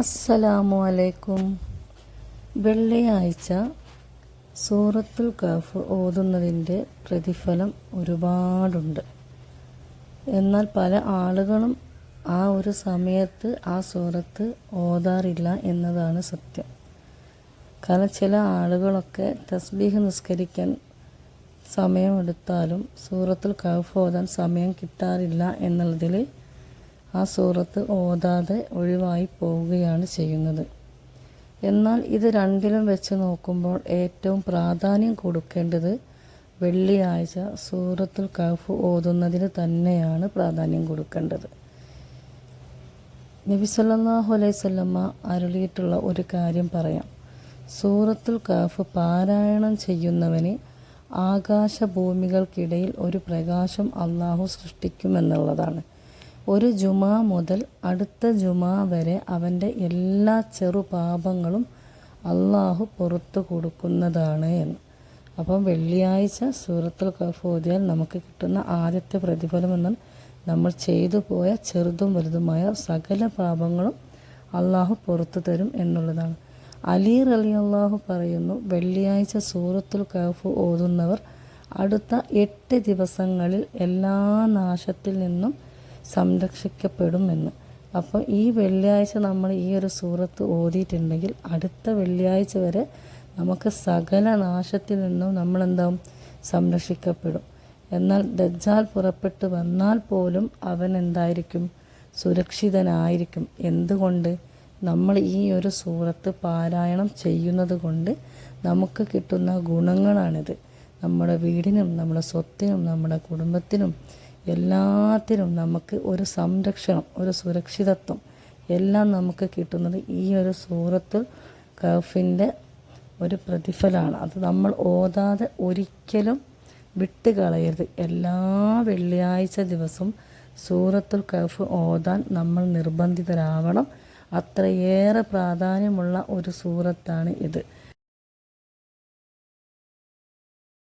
അസ്സലാമു അലൈക്കും വെള്ളിയാഴ്ച സൂറത്തുൽ കഫ് ഓതുന്നതിന്റെ പ്രതിഫലം ഒരുപാടുണ്ട്. എന്നാൽ പല ആളുകളും ആ ഒരു സമയത്ത് ആ സൂറത്ത് ഓതാറില്ല എന്നതാണ് സത്യം. കാരണം ചില ആളുകളൊക്കെ തസ്ബീഹ് നിസ്കരിക്കാൻ സമയമെടുത്താലും സൂറത്തുൽ കഫ് ഓതാൻ സമയം കിട്ടാറില്ല എന്നുള്ളതിൽ ആ സൂറത്ത് ഓതാതെ ഒഴിവായി പോവുകയാണ് ചെയ്യുന്നത്. എന്നാൽ ഇത് രണ്ടിലും വെച്ച് നോക്കുമ്പോൾ ഏറ്റവും പ്രാധാന്യം കൊടുക്കേണ്ടത് വെള്ളിയാഴ്ച സൂറത്തുൽ കഫ് ഓതുന്നതിന് തന്നെയാണ് പ്രാധാന്യം കൊടുക്കേണ്ടത്. നബി സല്ലല്ലാഹു അലൈഹി വസല്ലമ അരുളിയിട്ടുള്ള ഒരു കാര്യം പറയാം. സൂറത്തുൽ കഫ് പാരായണം ചെയ്യുന്നവന് ആകാശഭൂമികൾക്കിടയിൽ ഒരു പ്രകാശം അള്ളാഹു സൃഷ്ടിക്കുമെന്നുള്ളതാണ്. ഒരു ജുമാ മുതൽ അടുത്ത ജുമാ വരെ അവന്റെ എല്ലാ ചെറു പാപങ്ങളും അള്ളാഹു പുറത്തു കൊടുക്കുന്നതാണ് എന്ന്. അപ്പം വെള്ളിയാഴ്ച സൂറത്തുൽ കഫ് ഓതിയാൽ നമുക്ക് കിട്ടുന്ന ആദ്യത്തെ പ്രതിഫലം എന്നാൽ നമ്മൾ ചെയ്തു പോയ ചെറുതും വലുതുമായ സകല പാപങ്ങളും അള്ളാഹു പുറത്തു തരും എന്നുള്ളതാണ്. അലി റലി അള്ളാഹു പറയുന്നു വെള്ളിയാഴ്ച സൂറത്തുൽ കഫ് ഓതുന്നവർ അടുത്ത എട്ട് ദിവസങ്ങളിൽ എല്ലാ നാശത്തിൽ നിന്നും സംരക്ഷിക്കപ്പെടുമെന്ന്. അപ്പോൾ ഈ വെള്ളിയാഴ്ച നമ്മൾ ഈ ഒരു സൂറത്ത് ഓതിയിട്ടുണ്ടെങ്കിൽ അടുത്ത വെള്ളിയാഴ്ച വരെ നമുക്ക് സകല നാശത്തിൽ നിന്നും നമ്മളെന്താവും? സംരക്ഷിക്കപ്പെടും. എന്നാൽ ദജ്ജാൽ പുറപ്പെട്ട് വന്നാൽ പോലും അവൻ എന്തായിരിക്കും? സുരക്ഷിതനായിരിക്കും. എന്തുകൊണ്ട്? നമ്മൾ ഈ ഒരു സൂറത്ത് പാരായണം ചെയ്യുന്നത് കൊണ്ട് നമുക്ക് കിട്ടുന്ന ഗുണങ്ങളാണിത്. നമ്മുടെ വീടിനും നമ്മുടെ സ്വത്തിനും നമ്മുടെ കുടുംബത്തിനും എല്ലാത്തിനും നമുക്ക് ഒരു സംരക്ഷണം ഒരു സുരക്ഷിതത്വം എല്ലാം നമുക്ക് കിട്ടുന്നത് ഈ ഒരു സൂറത്തുൽ കഫിന്റെ ഒരു പ്രതിഫലമാണ് അത് നമ്മൾ ഓതാതെ ഒരിക്കലും വിട്ടുകളയരുത്. എല്ലാ വെള്ളിയാഴ്ച ദിവസവും സൂറത്തുൽ കഫ് ഓതാൻ നമ്മൾ നിർബന്ധിതരാവണം. അത്രയേറെ പ്രാധാന്യമുള്ള ഒരു സൂറത്താണ് ഇത്.